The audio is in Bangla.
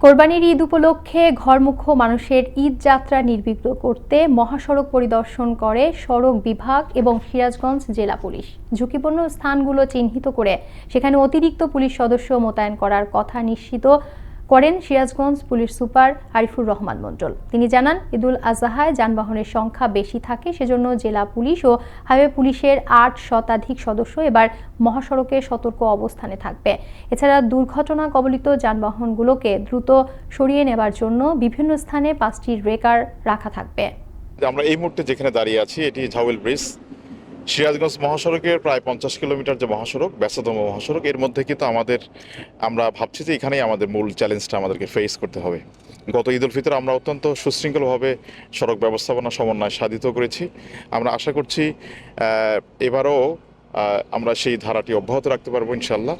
কোরবানির ঈদ উপলক্ষে ঘরমুখ মানুষের ঈদ যাত্রা নির্বিঘ্ন করতে মহাসড়ক পরিদর্শন করে সড়ক বিভাগ এবং সিরাজগঞ্জ জেলা পুলিশ। ঝুঁকিপূর্ণ স্থানগুলো চিহ্নিত করে সেখানে অতিরিক্ত পুলিশ সদস্য মোতায়েন করার কথা নিশ্চিত করেন সিরাজগঞ্জ পুলিশ সুপার আরিফুর রহমান মণ্ডল। তিনি জানান, ঈদুল আজহায় যানবাহনের সংখ্যা বেশি থাকে, সেজন্য জেলা পুলিশ ও হাইওয়ে পুলিশের আট শতাধিক সদস্য এবার মহাসড়কে সতর্ক অবস্থানে থাকবে। এছাড়া দুর্ঘটনা কবলিত যানবাহনগুলোকে দ্রুত সরিয়ে নেবার জন্য বিভিন্ন স্থানে পাঁচটি রেকার রাখা থাকবে। আমরা এই মুহূর্তে যেখানে দাঁড়িয়ে আছি, এটি ঝাউল ব্রিজ। সিরাজগঞ্জ মহাসড়কের প্রায় পঞ্চাশ কিলোমিটার যে মহাসড়ক, ব্যস্ততম মহাসড়ক, এর মধ্যে কিন্তু আমাদের, আমরা ভাবছি যে এখানেই আমাদের মূল চ্যালেঞ্জটা আমাদেরকে ফেস করতে হবে। গত ঈদ উল ফিতর আমরা অত্যন্ত সুশৃঙ্খলভাবে সড়ক ব্যবস্থাপনা সমন্বয় সাধিত করেছি। আমরা আশা করছি এবারও আমরা সেই ধারাটি অব্যাহত রাখতে পারব ইনশাল্লাহ